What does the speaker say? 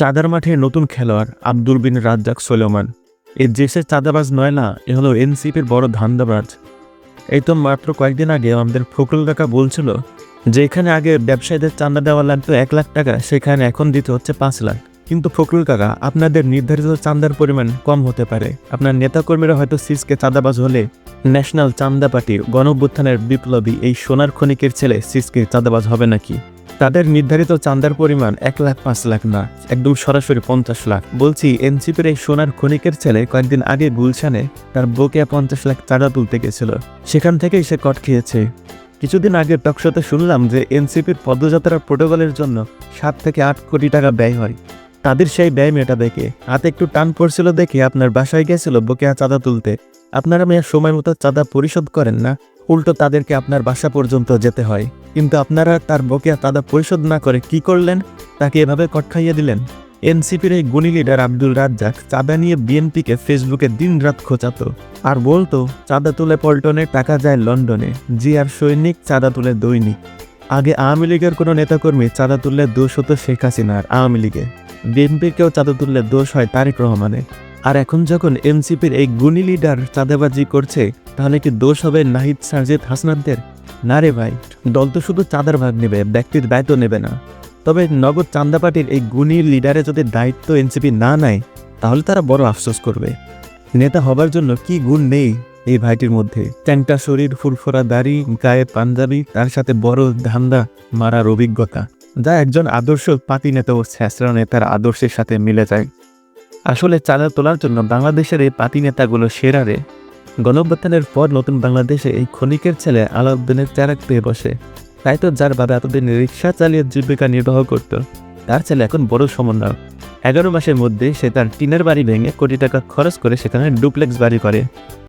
চাঁদার মাঠে নতুন খেলোয়াড় আব্দুল বিন রাজ্জাক সোলেমান। এ দেশের চাঁদাবাজ নয় না, এ হলো এনসিপির বড় ধান্দাবাজ। এই তো মাত্র কয়েকদিন আগে আমাদের ফকরুল কাকা বলছিল যে এখানে আগে ব্যবসায়ীদের চাঁদা দেওয়া লাগতো এক লাখ টাকা, সেখানে এখন দিতে হচ্ছে পাঁচ লাখ। কিন্তু ফকরুল কাকা, আপনাদের নির্ধারিত চাঁদার পরিমাণ কম হতে পারে। আপনার নেতাকর্মীরা হয়তো সিসকে চাঁদাবাজ হলে ন্যাশনাল চান্দা পার্টি গণঅভ্যুত্থানের বিপ্লবী এই সোনার ক্ষণিকের ছেলে সিসকে চাঁদাবাজ হবে নাকি? তাদের নির্ধারিত চাঁদার পরিমাণ এক লাখ, পাঁচ লাখ না, একদম সরাসরি পঞ্চাশ লাখ। বলছি, এনসিপির এই সোনার ক্ষণিকের ছেলে কয়েকদিন আগে গুলশানে তার বকেয়া পঞ্চাশ লাখ চাঁদা তুলতে গেছিল। সেখান থেকেই সে কট খেয়েছে। কিছুদিন আগে টকশোতে শুনলাম যে এনসিপির পদযাত্রার প্রোটোকলের জন্য সাত থেকে আট কোটি টাকা ব্যয় হয়। তাদের সেই ব্যয় মেটা দেখে হাতে একটু টান পড়ছিল দেখে আপনার বাসায় গেছিল বকেয়া চাঁদা তুলতে। আপনারা মেয়ের সময় মতো চাঁদা পরিশোধ করেন না। উল্টো তাদেরকে আপনার বাসা পর্যন্ত যেতে হয়। কিন্তু আপনারা তার বকেয়া চাঁদা পরিশোধ না করে কি করলেন? তাকে এভাবে কট খাইয়ে দিলেন। এনসিপির এই গুণী লিডার আব্দুল রাজ্জাক চাঁদা নিয়ে বিএনপিকে ফেসবুকে দিনরাত খোঁচাতো। আর বলতো, চাঁদা তুলে পল্টনে টাকা যায় লন্ডনে জি আর সৈনিক চাঁদা তুলে দৈনিক। আগে আওয়ামী লীগের কোনো নেতাকর্মী চাঁদা তুললে দোষ হতো শেখ হাসিনার আওয়ামী লীগে। বিএনপির কেউ চাঁদা তুললে দোষ হয় তারেক রহমানের। আর এখন যখন এনসিপির এই গুণী লিডার চাঁদাবাজি করছে, তাহলে কি দোষ হবে নাহিদ সারজিদ হাসনানদের? না রে ভাই, দল তো শুধু চাঁদার ভাগ নেবে, ব্যক্তির দায়িত্ব নেবে না। তবে নগদ চান্দা পার্টির এই গুণী লিডারে যদি দায়িত্ব এনসিপি না নেয়, তাহলে তারা বড় আফসোস করবে। নেতা হবার জন্য কি গুণ নেই এই ভাইটির মধ্যে? ট্যাংটা শরীর, ফুরফুরা দাড়ি, গায়ে পাঞ্জাবি, তার সাথে বড় ধান্দা, মারার অভিজ্ঞতা। যা একজন আদর্শ পাতি নেতা ও স্যাঁচড়া নেতার আদর্শের সাথে মিলে যায়। আসলে চাঁদা তোলার জন্য বাংলাদেশের এই পাতি নেতাগুলো সেরারে গণঅভ্যুত্থানের পর নতুন বাংলাদেশে এই ক্ষণিকের ছেলে আলাউদ্দিনের চারাক পেয়ে বসে। তাই তো যার বাবা এতদিন রিক্সা চালিয়ে জীবিকা নির্বাহ করত, তার ছেলে এখন বড় সমন্বয় এগারো মাসের মধ্যে সে তার টিনের বাড়ি ভেঙে কোটি টাকা খরচ করে সেখানে ডুপ্লেক্স বাড়ি করে।